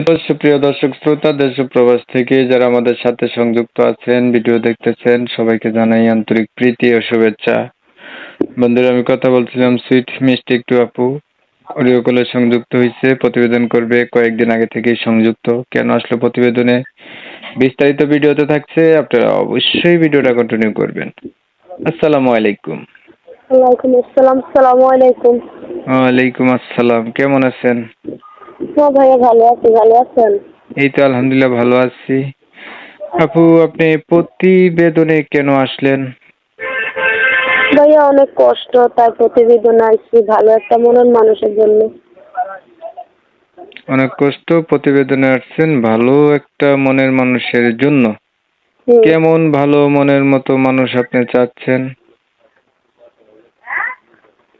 সুপ্রিয় দর্শক শ্রোতা দেশ ও প্রবাস থেকে যারা আমাদের সাথে সংযুক্ত আছেন ভিডিও দেখতেছেন সবাইকে জানাই আন্তরিক প্রীতি ও শুভেচ্ছা। বন্ধুরা আমি কথা বলছিলাম সুইট মিষ্টি একটু আপু। অডিও কলে সংযুক্ত হয়েছে প্রতিবেদন করবে কয়েকদিন আগে থেকেই সংযুক্ত। কেন আসলো প্রতিবেদনে? বিস্তারিত ভিডিওতে থাকছে আপনারা অবশ্যই ভিডিওটা কন্টিনিউ করবেন। আসসালামু আলাইকুম। ওয়ালাইকুম আসসালাম সালামু আলাইকুম। ওয়ালাইকুম আসসালাম কেমন আছেন? হ্যাঁ ভাইয়া ভালো আছি ভালো আছেন? এই তো আলহামদুলিল্লাহ ভালো আছি। আপু আপনি প্রতিবেদনে কেন আসলেন? ভাইয়া অনেক কষ্ট তার প্রতিবেদন আসছি ভালো একটা মনের মানুষের জন্য। অনেক কষ্ট প্রতিবেদনে আসছেন ভালো একটা মনের মানুষের জন্য। কেমন ভালো মনের মতো মানুষ আপনি চাচ্ছেন?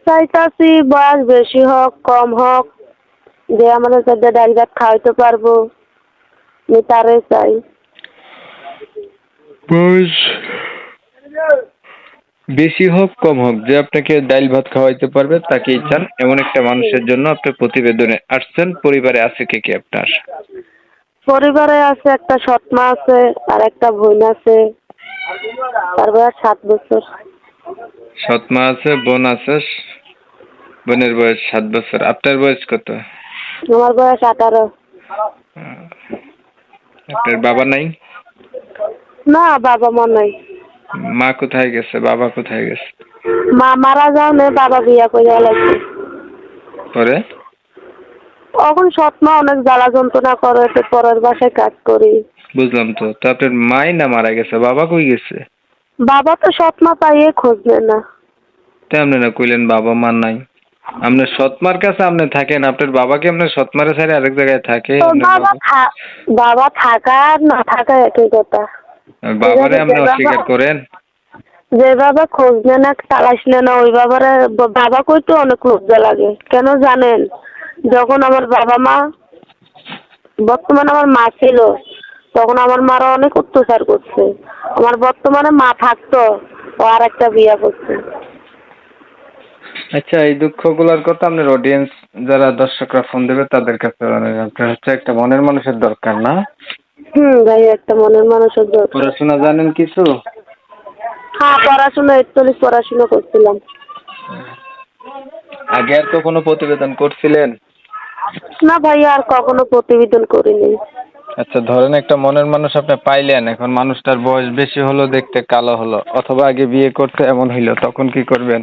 চাইতাছি বয়স বেশি হোক কম হোক যে আমাদের সাথে ডাল ভাত খাওয়াইতে পারব আমি তারে চাই। বয়স বেশি হোক কম হোক যে আপনাকে ডাইল ভাত খাওয়াইতে পারবে তাকেই চান। এমন একটা মানুষের জন্য আপনি প্রতিবেদনে আসছেন পরিবারে আছে কে কে আপনার? পরিবারে আছে একটা সৎমা আছে আর একটা বোন আছে তার বয়স সাত বছর। সৎ মা আছে বোন আছে বোনের বয়স সাত বছর। আপনার বয়স কত? আমার বয়স আঠারো। আপনার বাবা নাই? না বাবা মা নাই। মা কোথায় গেছে? বাবা কোথায় গেছে? মা মারা যাও না বাবা বিয়া করে লাগছে পরে? এখন সৎমা অনেক জ্বালা যন্ত্রণা করে তো পরের বাসায় কাজ করি। বুঝলাম তো। তো আপনার মাই না মারা গেছে? বাবা কই গেছে? বাবা তো সৎমা পাইয়ে খোঁজ নেয় না। তেমনি না কইলেন বাবা মা নাই। আপনার সৎমার কাছে আপনি থাকেন আপনার বাবাকে আপনার সৎমারে ছাড়ে আরেক জায়গায় থাকে তো আপনার বাবা বাবা থা- বাবা থাকা আর না থাকা একই কথা। বাবারে আপনি অস্বীকার করেন? যে বাবা খোঁজ নেয় না তালাশ নেয় না ওই বাবারে বাবা কইতে অনেক লজ্জা লাগে। কেন জানেন? যখন আমার বাবা মা বর্তমানে আমার মা ছিল তখন আমার মারা অনেক অত্যাচার করছে। আমার বর্তমানে মা থাকতো ও আর একটা বিয়া করছে। আচ্ছা এই দুঃখগুলোর কথা আপনার অডিয়েন্স যারা দর্শকরা ফোন দেবে তাদের কাছে আপনার হচ্ছে একটা মনের মানুষের দরকার না? হুম ভাই একটা মনের মানুষের দরকার। পড়াশোনা জানেন কিছু? হ্যাঁ পড়াশোনা একচল্লিশ পড়াশোনা করছিলাম। আগে আর তো কোনো প্রতিবেদন করছিলেন? না ভাই আর কখনো প্রতিবেদন করিনি। আচ্ছা ধরেন একটা মনের মানুষ আপনি পাইলেন এখন মানুষটার বয়স বেশি হলো দেখতে কালো হলো অথবা আগে বিয়ে করতে এমন হইল তখন কি করবেন?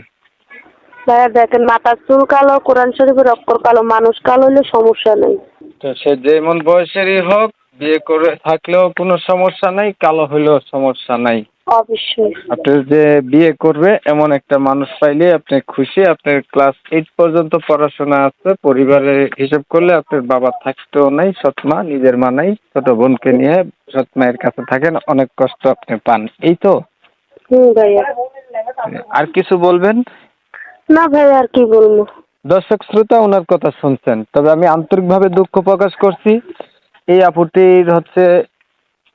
ভাইয়া দেখেন মাথার চুল কালো কোরআন শরীফের অক্ষর কালো মানুষ কালো হলে সমস্যা নেই। তো সে যেমন বয়সেরই হোক বিয়ে করে থাকলেও কোনো সমস্যা নাই কালো হইলেও সমস্যা নাই। অবশ্যই। আপনি যে বিয়ে করবে এমন একটা মানুষ পাইলে আপনি খুশি আপনার ক্লাস এইট পর্যন্ত পড়াশোনা আছে পরিবারের হিসাব করলে আপনার বাবা থাকতেও নাই সৎ মা নিজের মা নাই ছোট বোনকে নিয়ে সৎ মায়ের কাছে থাকেন অনেক কষ্ট আপনি পান। এই তো? হুম ভাইয়া। আর কিছু বলবেন? না ভাই, আর কি বলব? দর্শক শ্রোতা, ওনার কথা শুনছেন। তবে আমি আন্তরিকভাবে দুঃখ প্রকাশ করছি। এই আপুটির হচ্ছে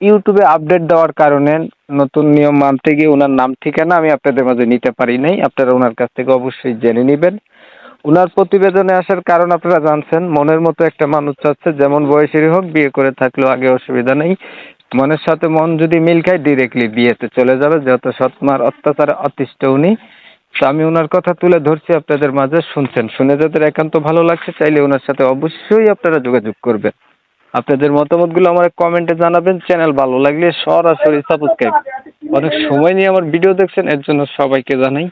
ইউটিউবে আপডেট দেওয়ার কারণে নতুন নিয়ম মানতে গিয়ে ওনার নাম ঠিকানা আমি আপনাদের মাঝে নিতে পারি নাই। আপনারা ওনার কাছ থেকে অবশ্যই জেনে নেবেন। ওনার প্রতিবেদনে আসার কারণ আপনারা জানছেন, মনের মতো একটা মানুষ চাচ্ছে, যেমন বয়সেরই হোক, বিয়ে করে থাকলেও আগে অসুবিধা নেই। মনের সাথে মন যদি মিল খায় ডিরেক্টলি বিয়েতে চলে যাবে, যেহেতু সৎমার অত্যাচারে অতিষ্ঠ উনি। আমি ওনার কথা তুলে ধরছি, আপনাদের মাঝে শুনছেন। শুনে যাদের একান্ত ভালো লাগছে, চাইলে ওনার সাথে অবশ্যই আপনারা যোগাযোগ করবেন। আপনাদের মতামতগুলো আমার কমেন্টে জানাবেন। চ্যানেল ভালো লাগলে সরাসরি সাবস্ক্রাইব। অনেক সময় নিয়ে আমার ভিডিও দেখছেন, এর জন্য সবাইকে জানাই